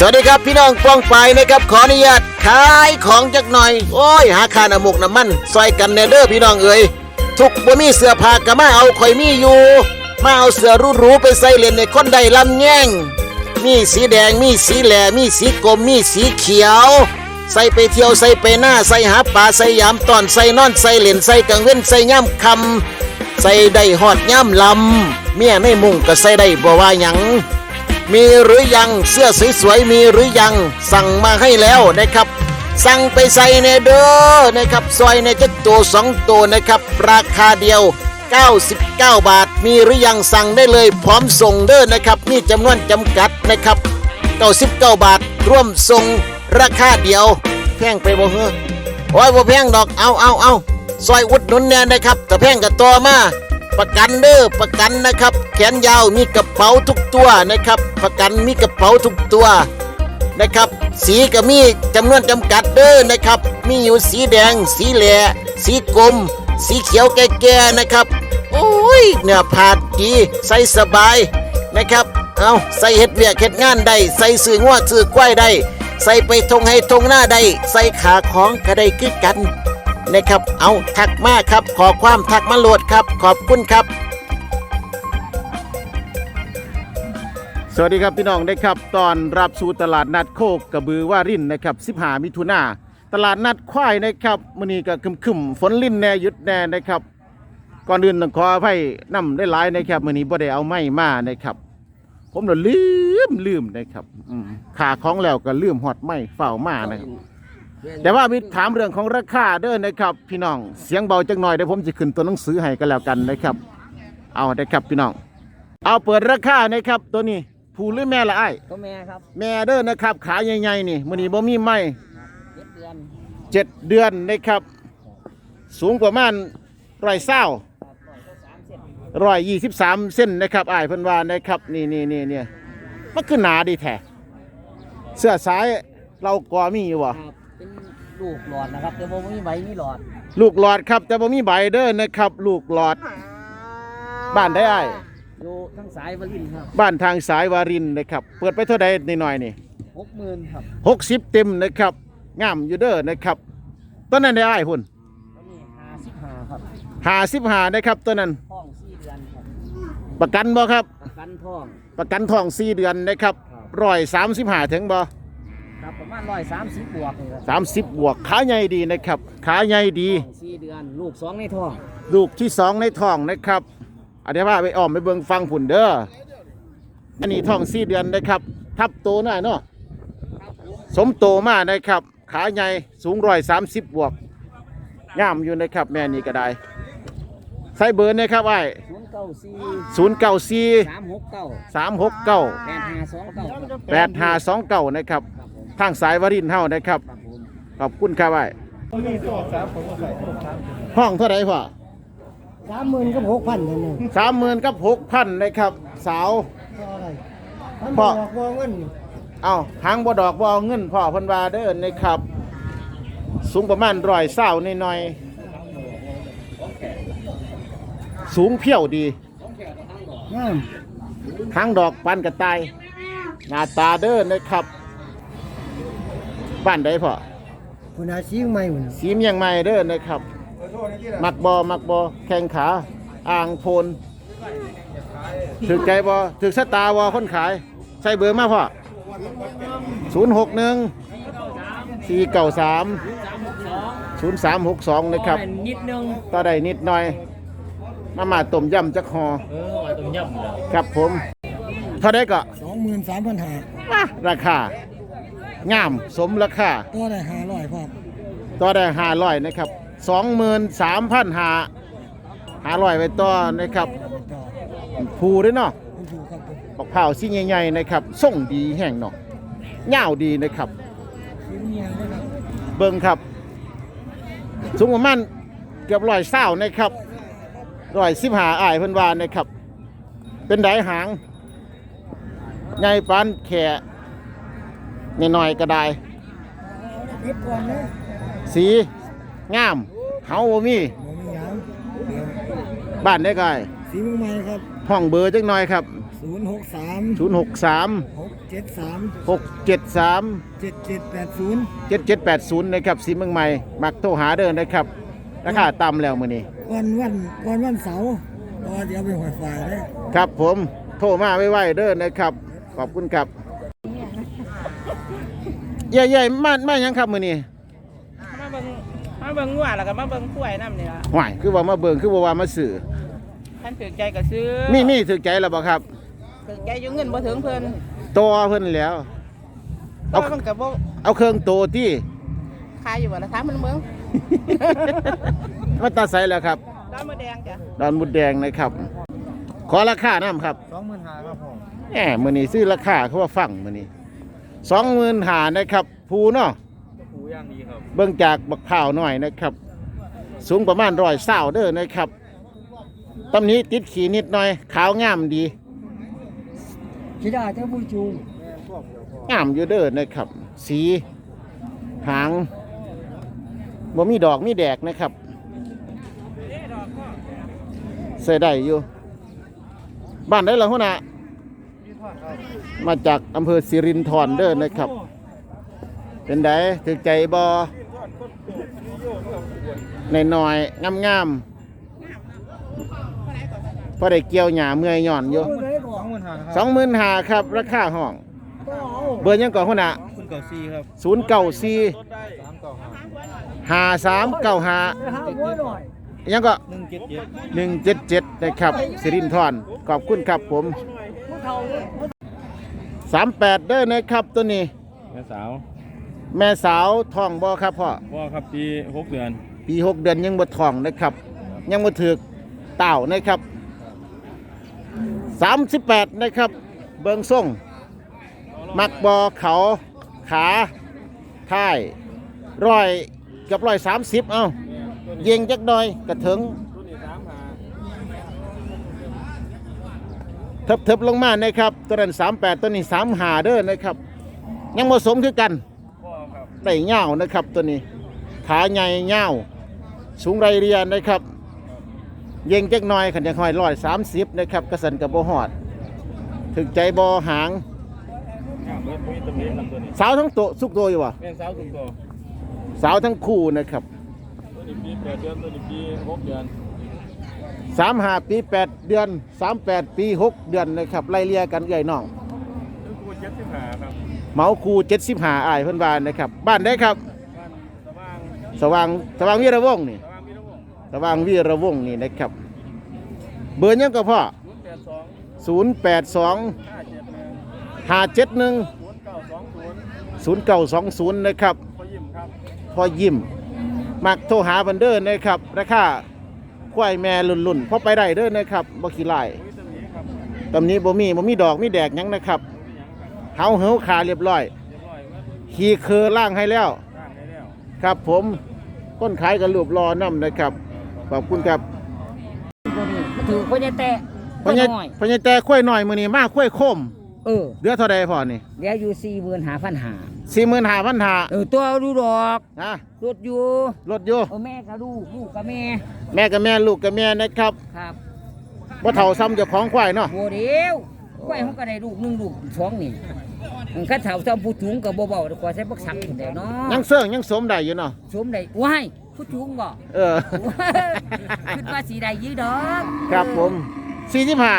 สวัสดีครับพี่น้องป้องไปนะครับขออนุญาตขายของจักหน่อย โอ้ย หาคาน้ำมุกน้ำมันซอยกันแนเด้อพี่น้องเอ๋ยทุกบ่มีเสื้อผ้าก็มาเอาข่อยมีอยู่ มาเอาเสื้อหรูๆไปใส่เล่นในคนใดลำแง่ง มีสีแดงมีสีแหล่มีสีกรมมีสีเขียว ใส่ไปเที่ยวใส่ไปหน้าใส่หาปลาใส่ยามตอนใส่นอนใส่เล่นใส่กังเว้นใส่ย่ำคำใส่ได้หอดย่ำลำเมียในมุงก็ใส่ได้บ่ว่าหยัง มีหรือยังเสื้อสวยๆมีหรือยังสั่งมาให้แล้วนะครับ สั่งไปใส่ในเด้อนะครับซอยในจักตัวสองตัวนะครับ ราคาเดียว 99 บาท มีหรือยังสั่งได้เลยพร้อมส่งเด้อนะครับนี่จำนวนจำกัดนะครับ 99 บาท ร่วมส่งราคาเดียว แพงไปบ่เฮ้อโอ้ยบ่แพงดอกเอาเอาเอาซอยอุดหนุนเนี่ยนะครับแต่แพงกับตัวมา ประกันเด้อประกันนะครับ แขนยาวมีกระเป๋าทุกตัวนะครับ ประกันมีกระเป๋าทุกตัวนะครับ สีก็มีจำนวนจำกัดเด้อนะครับ มีอยู่สีแดง สีแหล่สีกลม สีเขียวแก่ๆนะครับ โอ้ยเนื้อผาดดีใส่สบายนะครับเอาใส่เห็ดเวียกเห็ดงานได้ใส่สื่อง้วสื่อกล้วยได้ใส่ไปทงให้ทงหน้าได้ใส่ขาของก็ได้คือกัน นะครับ เอาทักมาครับ ขอความทักมาโหลดครับ ขอบคุณครับ สวัสดีครับพี่น้องได้ครับ ตอนรับสู่ตลาดนัดโคกกระบือว่ารินนะครับ15มิถุนาตลาดนัดควายนะครับมื้อนี้ก็คึมๆฝนลิ่นแน่หยุดแน่นะครับ ก่อนอื่นต้องขออภัยนํได้หลายนะครับมื้อนี้บ่ได้เอาไม้มานะครับ ผมน่ะลืมลืมนะครับอืมขาของแล้วก็ลืมฮอดไม้เฝ้ามานะครับ แต่ว่ามีถามเรื่องของราคาเด้อนะครับ พี่น้องเสียงเบาจังหน่อยเดี๋ยวผมจะขึ้นตัวหนังสือให้ก็แล้วกันนะครับ เอาได้ครับพี่น้อง เอาเปิดราคานะครับตัวนี้ผู้หรือแม่ละไอ้ายตัวแม่ครับแม่เด้อนะครับ ขาใหญ่ๆนี่มื้อนี้บ่มีไม้เจ็ดเดือนเจ็ดเดือนนะครับ สูงประมาณร้อยเศร้าครับร้อยก็สามเซนร้อยยี่สิบสามเส้นนะครับอ้ายเพิ่นว่านะครับนี่นี่นี่เนี่ยมันคือหนาดีแท้เสื้อสายเราก็มีอยู่บ่ครับเป็น ลูกหลอดนะครับแต่ว่ามีใบมีหลอดลูกหลอดครับ แต่บ่มีใบเด้อนะครับ ลูกหลอด บ้านได้อ้ายอยู่ทั้งสายวลินครับบ้านทางสายวารินนะครับ เปิดไปเท่าใดนิดหน่อยนี่หกหมื่นครับหกสิบเต็มนะครับงามอยู่เด้อนะครับต้นนั้นได้อ้ายพุ่นตัวนี้ห้าสิบห้าครับหาสิบหานะครับต้นนั้นท้องสี่เดือนครับประกันบ่ครับ ประกันท้องประกันทองสี่เดือนนะครับครับร้อยสามสิบหาถึงบ่ครับ ประมาณร้อยสามสิบบวกนี่ครับสามสิบบวกขาใหญ่ดีนะครับขาใหญ่ดีท้องสี่เดือนลูกสองในท้องลูกที่สองในท้องนะครับอันนี้ว่าไปอ้อมไปเบิ่งฟังผุนเด้ออันนี้ท้องสี่เดือนนะครับ ทับโตหน่อยเนาะสมโตมากนะครับ ขาใหญ่สูงร้อยสามสิบบวกงามอยู่นะครับ แม่นี่ก็ได้ใส่เบอร์นะครับไอ้ศูนย์เก้าสี่ศูนย์เก้าสี่สามหกเก้าสามหกเก้าแปดห้าสองเก้าครับแปดห้าสองเก้านะครับครับผม ทางสายวรินทร์เฮานะครับครับผมขอบคุณครับไอ้ห้องเท่าไหร่พ่อสามหมื่นกับหกพันเท่านั้นสามหมื่นกับหกพันนะครับ สาวอะไรพ่อวงเงินเอาหางบ่ดอกบ่เอาเงินพ่อเพันวาเด้อนะครับ สูงประมาณร้อยเศร้าหน่อยๆสูงเพี้ยวดีงามหางดอกปันกระต่ายหน้าตาเด้อนะครับ บ้านใดพ่อคุณอาชีพใหม่หมดสีเมียงใหม่เด้อนะครับ มักบอมักบอแข้งขาอ่างโพนถึกใจบอถึกสตาร์วอคนขาย ใส่เบอร์มาพ่อศูนย์หกหนึ่งสี่เก้าสามศูนย์สามหกสองนะครับ นิดนึงต่อได้นิดหน่อย มามาต้มยำจักหอเออว่าต้มยำเหรอครับผม เท่าได้ก็สองหมื่นสามพันห้าอะราคา งามสมราคาก็ได้ห้าร้อยพอต่อได้ห้าร้อยนะครับสองหมื่นสามพันหาห้าร้อยไปต่อนะครับต่อผูด้วยเนาะคุณถูกครับผมบักเผาวซี่ใหญ่ๆนะครับส่งดีแห้งเนาะเงาวดีนะครับ ชิ้นเมียนะครับเบิ่งครับ สูงประมาณเกือบร้อยเศร้านะครับร้อยสิบหาอ้ายเพิ่นว่านะครับ เป็นไดหางใหญ่ปานแข่ หน่อยๆก็ได้คิดก่อนนะสีงามเฮาบ่มีผมมีหยังเดี๋ยวบ้านได้ไกลสีเมืองใหม่ครับห้องเบอร์จักหน่อยครับศูศูนย์หกสามศูนย์หกสามหกเจ็ดสามหกเจ็ดสามเจ็ดเจ็ดแปดศูนย์เจ็ดเจ็ดแปดศูนย์นะครับสีเมืองใหม่มักโทรหาเดินนะครับราคาต่ำแล้วมื้อนี้วันวันวันวันเสาร์เพราะว่าเดี๋ยวไปหอยฝ่ายเลยครับผมโทรมาไว้ๆเด้อนะครับ ขอบคุณครับ ใหญ่ๆมามาหยังครับมื้อนี้มาเบิ่งมาเบิ่งงัวแล้วก็มาเบิ่งกล้วยน้ำนี่ล่ะห่วยคือว่ามาเบิ่งคือว่าว่ามาซื้อท่านถือใจก็ซื้อมีมีถึกใจแล้วบ่ครับ ถือใจอยู่เงินบ่ถึงเพิ่นตัวเพิ่นแล้วเอาเอามันก็บ่เอาเครื่องโตที่ขายอยู่บ่ล่ะถามมันเบิ่ง มาตาใสแล้วครับ ดาวมะแดงจ้ะดอนมุดแดงนะครับ ขอราคาน้ำครับสองหมื่นห้าครับผมแหมมื้อนี้ซื้อราคาเขาว่าฟังมื้อนี้ สองหมื่นหานะครับภูเนาะหูย่างดีครับเบิ่งจากบักพร้าวหน่อยนะครับ สูงประมาณร้อยเศร้าเด้อนะครับตำนี้ติดขีนิดหน่อย ขาวงามดีคิดได้เจ้าผู้จูงงามอยู่เด้อนะครับ สีหางบ่มีดอกมีแดกนะครับใส่ได้อยู่ บ้านได้ละหัวหน้า มาจากอำเภอสิรินธรเด้อนะครับ เป็นไดถึกใจบอในน้อยๆงามๆพอได้เกี่ยวหญ้าเมื่อยหย่อนอยู่ผู้ใดก่อนสองหมื่นห้าครับสองหมื่นหาครับ ราคาห้องก็เอาเบอร์ยังก่อนหัวหน้าคุณเก่าซีครับศูนย์เก้าสี่สามเก่าห้าหาสามเก้าหาไปหาหัวหน่อยยังก็หนึ่งเจ็ดเจ็ดหนึ่งเจ็ดเจ็ดนะครับ สิรินทรขอบคุณครับผมผู้เฒ่าเลย สามแปดเด้อนะครับตัวนี้ แม่สาวแม่สาวท้องบ่ครับพ่อ พ่อครับปีหกเดือนปีหกเดือนยังบ่ท้องนะครับ ยังบ่ถึกเต่านะครับสามสิบแปดนะครับ เบิงส่ง มักบอเขาขาท้ายร้อยเกับร้อยสามสิบเอาเย็งจักหน่อยกระถึง รุ่นนี้สามหา เทิบๆลงมานะครับตัวนั้นสามแปดตัวนี้สามหาเด้อนะครับ ยังผสมคือกันพ่อครับได้เงาวนะครับตัวนี้ขาใหญ่เงาวสูงไรเรียนนะครับ เย็งจักหน่อยขันจะคอยร้อยสามสิบนะครับกระสันกับโบหอด ถึกใจบอหางงามเบิดมีตำหนิลำตัวนี้สาวทั้งโตวสุกตัวอยู่วะแม่สาวสุดโตสาวทั้งคู่นะครับตัวนี้ปีแปดเดือนตัวนี้ปีหกเดือน สามหาปีแปดเดือนสามแปดปีหกเดือนนะครับไล่เลียกันเอื่อยน้องคือคูเจ็ดสิบหาครับเหมาคูเจ็ดสิบหาอายเพื่อนบ้านนะครับบ้านได้ครับบ้านสว่างสว่างสว่างวีระวงศ์นี่สว่างพี่น้องสว่างวีระวงศ์นี่นะครับ เบอร์ยังก็พ่อศูนย์แปดสอง0 8 2ห้าเจ็ดหนึ่ง5 7 1ศูนย์เก้าสองศูนย์0 9 2 0นะครับพ่อยิ้มครับพอยิ้มมักโทรหาบันเดอร์นะครับราคา ควายแม่ลุ่นๆพอไปได้เด้อนะครับบ่ขี้ไล่มีตำหนิครับตำนี้บ่มีบ่มีดอกมีแดกหยังนะครับเฮาเหี่ยวขาเรียบร้อยเรียบร้อยเมื่อขี่เคอล่างให้แล้วร่างได้แล้ว ครับผมก้นขายกับรูปรอน้ำนะครับ ขอบคุณครับถือพ่อใหญ่แตะพญาน้อยพญาแต่ข้วยหน่อยมือนี้มาข้วยโคม เออเดือเท่าใดพอนี่เดี๋ยวอยู่สี่หมื่นหาพันหา สี่หมื่นห้าพันห้าเออตัวดูดอกนะรถอยู่รถอยู่เออแม่กับลูกลูกกับแม่ แม่กับแม่ลูกกับแม่นะครับครับว่าเท่าซ้ำเจ้าของควายเนาะโบเดียวกล้วยเขาก็ได้ลูกหนึ่งลูกสองนี่มันข้าเฒ่าซ้ำผู้ถุงกับเบาๆดีกว่าใช้บักสักถึงแล้วเนาะยังเสื่องยังสมได้อยู่เนาะสวมได้ว้ายผู้ถุงบ่เออคิดว่าสีใดยืดดอกครับผมสี่สิบห้า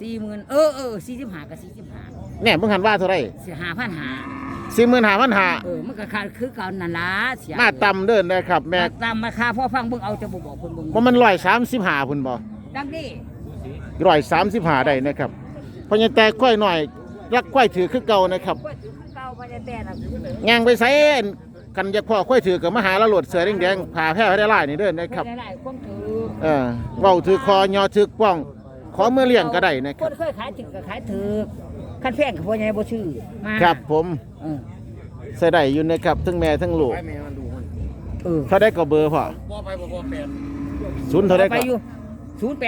สี่หมื่นเออเออสี่สิบห้ากับสี่สิบห้าแน่เพิ่งหันว่าเท่าไหรสี่ห้าพันหา สี่หมื่นห้าพันห้าเออมันก็ขาดคือเก่านั่นล่ะเสียมาต่ำเดินนะครับ แม่มาตามมาคาพ่อฟังเบิ่งเอาจะบ่บอกเพิ่นเบิ่งว่ามันร้อยสามสิบห้าพุ่นบ่ดังนี้ร้อยสามสิบห้าได้นะครับพญาแต่ข้วยหน่อยรักข้วยถือคือเก่านะครับว่าถือคือเก่าพ่อใหญ่แตะน่ะย่างไปใส่กันอยากพ่อข้อยถือกับมาหาละโหลดเสือแดงๆผ่าแพร่ให้ได้ไล่นี่เด้อนะครับหลายๆคนถือเออเว้าถือคอยอถือป้อง ขอเมื่อเลี้ยงก็ได้นะคครับนเคยขายถึงก็ขายถือคันแพงกับพ่อใหญ่บ่ชื่อมา ครับผมเออ ใส่ได้อยู่นะครับทั้งแม่ทั้งลูกเออเท่าได้ก็เบอร์พ่อศูนย์เท่าได้ไปก็อยู่086ศูนย์แป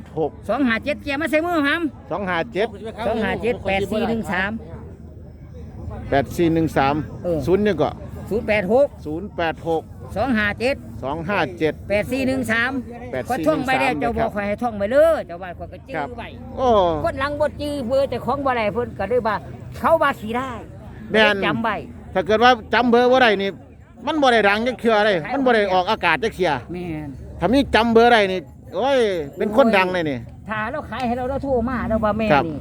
ดหก257เกียร์มาใส่มือหำสองห้าเจ็ด257 8413แปดสี่หนึ่งสามเออ ศูนย์นี่ก็087 ศูนย์แปดหกศูนย์แปดหกสองห้าเจ็ดสองห้าเจ็ดแปดสี่หนึ่งสาม8413ขอท่องไปแล้วเจ้าบครัอบกขอให้ท่องไปเลยเจ้าบ้านขอยก็จื้ครัอบไว้โอ้ คนหลังบ่จื้อเบอร์แต่ของบ่ได้เพิ่นก็เลยว่าเขาว่าสิได้แม่น จำไว้ถ้าเกิดว่าจำเบอร์ว่าไรนี่ มันบ่ได้ดังจักเทื่อเลยมันบ่ได้ออกอากาศจักเทื่อแม่น ถ้ามีจำเบอร์ไรนี่โอ้ยเป็นคนดังเลยนี่ ถ้าเราขายให้เราเราโทรมาเราว่าแม่ครับ นี่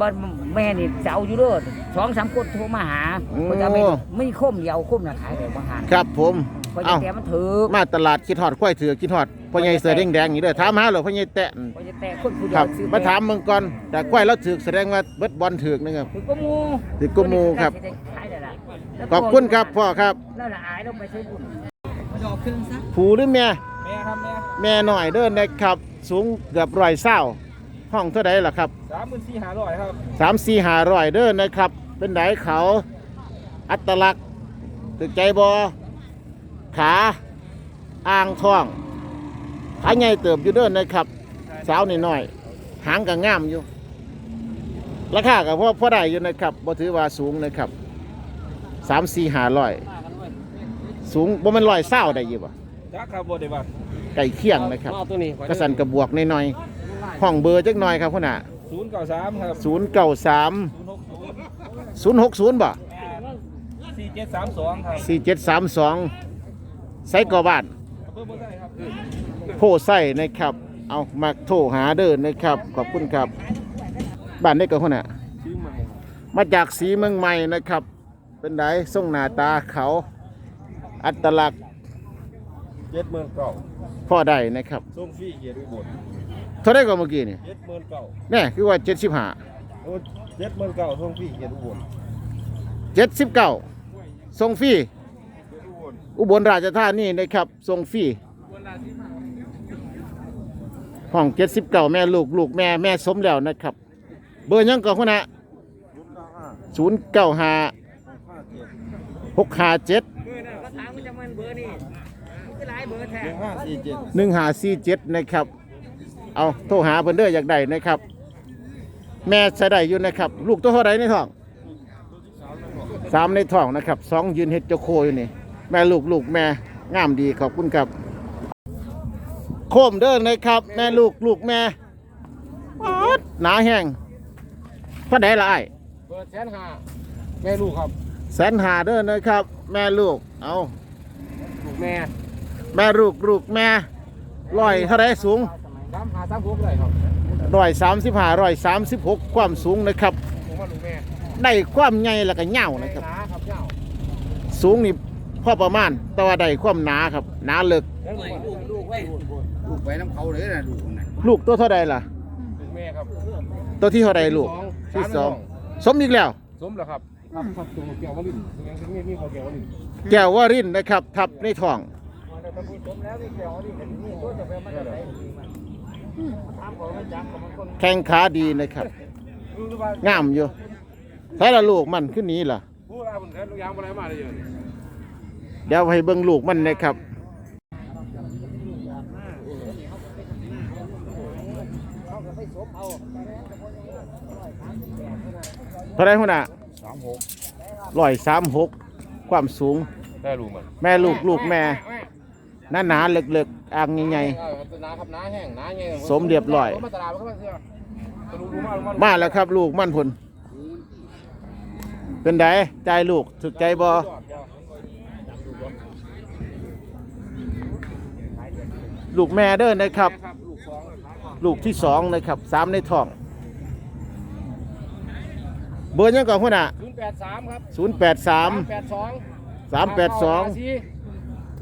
บ่แม่นี่จะเอาอยู่เด้อสองสามคนโทรมาหาโอ้ เพิ่นจะไม่ไม่คมเดียวคมน่ะขายได้บ่หาครับผมเพราะเอ้าแต่มันถือมาตลาดคิดฮอดควายเถือคิดฮอดพ่อใหญ่เสือแดงๆนี่เด้อถามหาเหรอพ่อใหญ่แตะเพราะแต่คนผู้เดีคยรัวบซื้อมาถามมึงก่อนแต่ควายเราถือแสดงว่าเบิดบอลถือนะครับ ถือก็มูถือก็มูครับ ขายได้ละแล้วขอบคุณครับพ่อครับแล้วละอายเราไปใช้บุญ ผูหรือแม่แม่ครับแม่แม่หน่อยเด้อนะครับ สูงเกือบร้อยเศร้า ห้องเท่าไดล่ะครับสามหมื่นสี่ห้าร้อยครับสามสี่หาร้อยเด้อนะครับ เป็นไหนเขาอัตลักษณ์ตึกใจบอขาอ่างท้องขาใหญ่เติบอยู่เด้อนะครับ สาวนี่น้อยๆหางก็งามอยู่ ราคาก็พอพอได้อยู่นะครับบ่ถือว่าสูงนะครับสามสี่หาร้อยสูงบ่แมันร้อยเศร้าได้อยี่บ่จักครับบดได้บ้างไก่เคียงนะครับเอาตัวนี้กระสันกระบวกหน่อยๆ ห้องเบอร์จักหน่อยครับคุณน่ะศูนย์เก้าสามครับศูนย์เก้าสามศูนย์หกศูนย์ศูนย์หกศูนย์บ่สี่เจ็ดสามสองครับสี่เจ็ดสามสองไซกอบ้านเพิ่มเบอร์ได้ครับโพไส้นะครับ เอามาโทรหาเดินนะครับ ขอบคุณครับ บ้านได้กับคนน่ะชื่อใหม่มาจากสีเมืองใหม่นะครับ เป็นไดส่งหน้าตาเขา อัตลักษณ์เจ็ดหมื่นเก้าพ่อได้นะครับ ส่งฟรีเกียรติอุบล เท่าได้ก็เมื่อกี้นี่เจ็ดหมื่นเก้าแน่คือว่าเจ็ดสิบห้าโอ้เจ็ดหมื่นเก้าส่งฟรีเกียรติอุบลเจ็ดสิบเก้าส่งฟรีเกียรติอุบลอุบลราชธานีนะครับส่งฟรีห้องเจ็ดสิบเก้าแม่ลูกลูกแม่แม่สมแล้วนะครับ เบอร์หยังก่อนคนน่ะศูนย์เก้าห้าศูนย์เก้าห้าห้าเจ็ดหกห้าเจ็ดก็ถามมันจะมันเบอร์นี่คือหลายเบอร์แท้ หนึ่งห้าสี่เจ็ด หนึ่งหาสี่เจ็ดนะครับ เอาโทรหาเพิ่นเด้ออยากได้นะครับ แม่ใส่ได้อยู่นะครับ ลูกตัวเท่าไรในท้องสามในท้องนะครับสองยืนเฮ็ดเจ้าโคอยู่นี่ แม่ลูกลูกแม่งามดีขอบคุณครับ โคมเด้อนะครับ แม่ลูกลูกแม่ป๊าดหนาแห้งพอได้ละไอ้ายเบอร์แสนห้าแม่ลูกครับแสนหาเด้อนะครับ แม่ลูกเอาลูกแม่ แม่ลูกลูกแม่ร้อยเท่าไรสูง สามห้าสามหกเลยครับร้อยสามสิบห้าร้อยสามสิบหกความสูงนะครับ ผมว่าลูกแม่ได้ความใหญ่แล้วก็เงาวนะครับ หนาครับเจ้าสูงนี่พอประมาณ แต่ว่าได้ความหนาครับหนาเลิกแล้วลูกลูกลูกไว้ลูกไปน้ำเขาเลยนะลูกน่ะลูกตัวเท่าใดล่ะ ลูกแม่ครับตัวที่เท่าใดลูก ที่สองสมอีกแล้ว สมแล้วครับครับครับตัวเกี่ยววลินยังมีมีพอเกี่ยววลินแก้วว่ารินนะครับ ทับในท้องแข้งขาดีนะครับงามอยู่ถ้าละลูกมัน ขึ้นนี้ล่ะผู้ราบุญแทนลูกยางอะไรมาเลยอยู่เดี๋ยวให้เบิ่งลูกมันนะครับ เท่าไรหัวหน้าสามหกร้อยสามหกความสูงได้ลูกมันแม่ลูกลูกแม่ หนาหนาๆเล็กๆอ่างใหญ่น้าครับน้าแห้งน้าไงสมเรียบร้อย มาตลาดมันก็มาเสื้อลูกรู้มาลูกมาๆมาแล้วครับ ลูกมันผลเป็นไดใจลูกถึกใจบอลูกแม่เด้อนะครับ ครับลูกสองลูกที่สองนะครับสามในท้อง เบอร์ยังก่อนหัวหน้าศูนย์แปดสามครับศูนย์แปดสาม แปดสองสามแปดสอง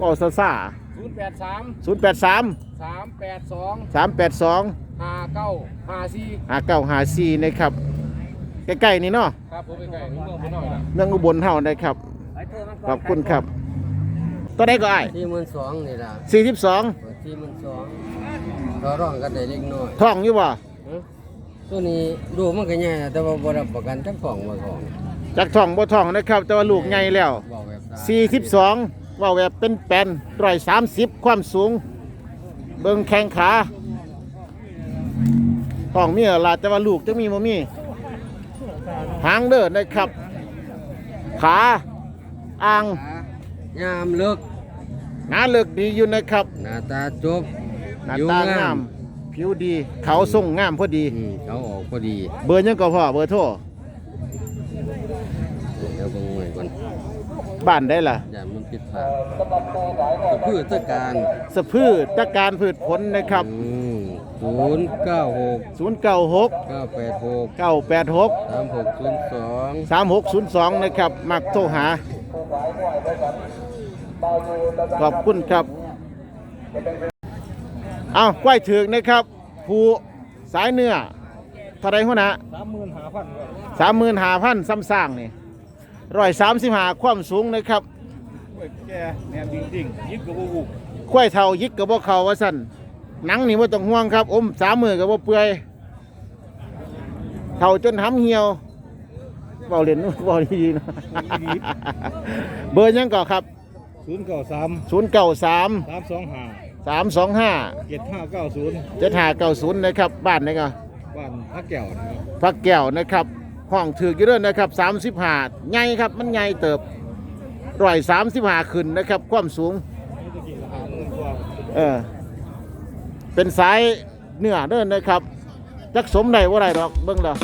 ก็ซาซา ศูนย์แปดสามศูนย์แปดสามสามแปดสองสามแปดสองห้าเก้าห้าสี่หาเก้าหาสี่นะครับใกล้ๆนี่เนาะครับผมไปไกลเมืองพุ่นน้อยนะเมืองอุบลเฮานะครับ ขอบคุณครับตัวใดก็ไอ้ที่มันสองนี่ล่ะสี่สิบสองที่มันสองต่อรองกันได้เล็กน้อยท้องอยู่บ่หึตัวนี้ดูมันก็ใหญ่นะแต่ว่าบ่รับประกันทั้งของว่าของจากท้องบ่ท้องนะครับ แต่ว่าลูกใหญ่แล้วบอกแบบนั้นสี่สิบสอง ว่าแบบเป็นแปนร้อยสามสิบความสูง เบิ่งแข้งขาท้องมีอะไรล่ะแต่ว่าลูกจะมีบ่มี หางเดินนะครับ ขาอ่างยามเลิกหน้าเลิกดีอยู่นะครับ หน้าตาจบหน้าผิวตางาม ผิวดี เขาทรงงามพอดี อืมเขาออกพอดี เบอร์ยังก็พอเบอร์โทร บ้านได้ล่ะ อย่ามันผิดพลาดพืชตะการสะพืชตะการพืชผลนะครับ ศูนย์เก้าหก096 เก้าแปดหก986 สามหกศูนย์สอง3602 นะครับ มักโทรหา ขอบคุณครับ เอาควายถึกนะครับ ผู้สายเนื้อเท่าไรหัวหนะสามหมื่นห้าพันสามหมื่นห้าพันซ้ำสร้างนี่ ร้อยสามสิบห้าความสูงนะครับแกแนมจริงๆยิบกับบูบูควายเท่ายิกกับบ่เขาว่าสั่นหนังนี่ว่าต้องห่วงครับ อมสามมือกับบ่เปื่อยเท่าจนหำเหี่ยวเบาเล่นเบาดีๆนะเบอร์ยังก่อครับศูนย์เก้าสามศูนย์เก้าสามสามสองห้าสามสองห้าเจ็ดห้าเก้าศูนย์เจ็ดห้าเก้าศูนย์นะครับ บ้านนี่ก็บ้านพระแก้วนะครับ พักแก้วนะครับ ห้องถือกี่เดือนนะครับสามสิบห้าใหญ่ครับมันใหญ่เติบร้อยสามสิบห้าขึ้นนะครับ ความสูง เออ เป็นสายเนื้อเดินนะครับ จักสมได้ว่าไรหรอกเบิ้งแล้ว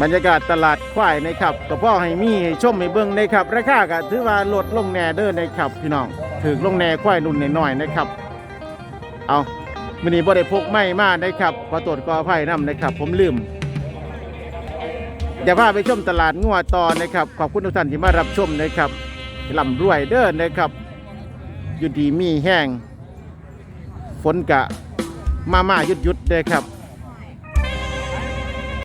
บรรยากาศตลาดควายนะครับก็พ่อให้มีให้ชมให้เบิ้งนะครับ ราคาก็ถือว่าลดลงแน่เด้อนะครับ พี่น้องถือลงแน่ควายรุ่นน้อยๆนะครับ เอามื้อนี้บ่ได้พกไม้มานะครับขอตรวจกอไผ่นํนะครับ ผมลืม จะพาไปชมตลาดงัวต่อนะครับ ขอบคุณทุกท่านที่มารับชมนะครับลำรวยเด้อนะครับ อยู่ดีมีแห้งฝนกะมามาหยุดหยุดเด้อครับ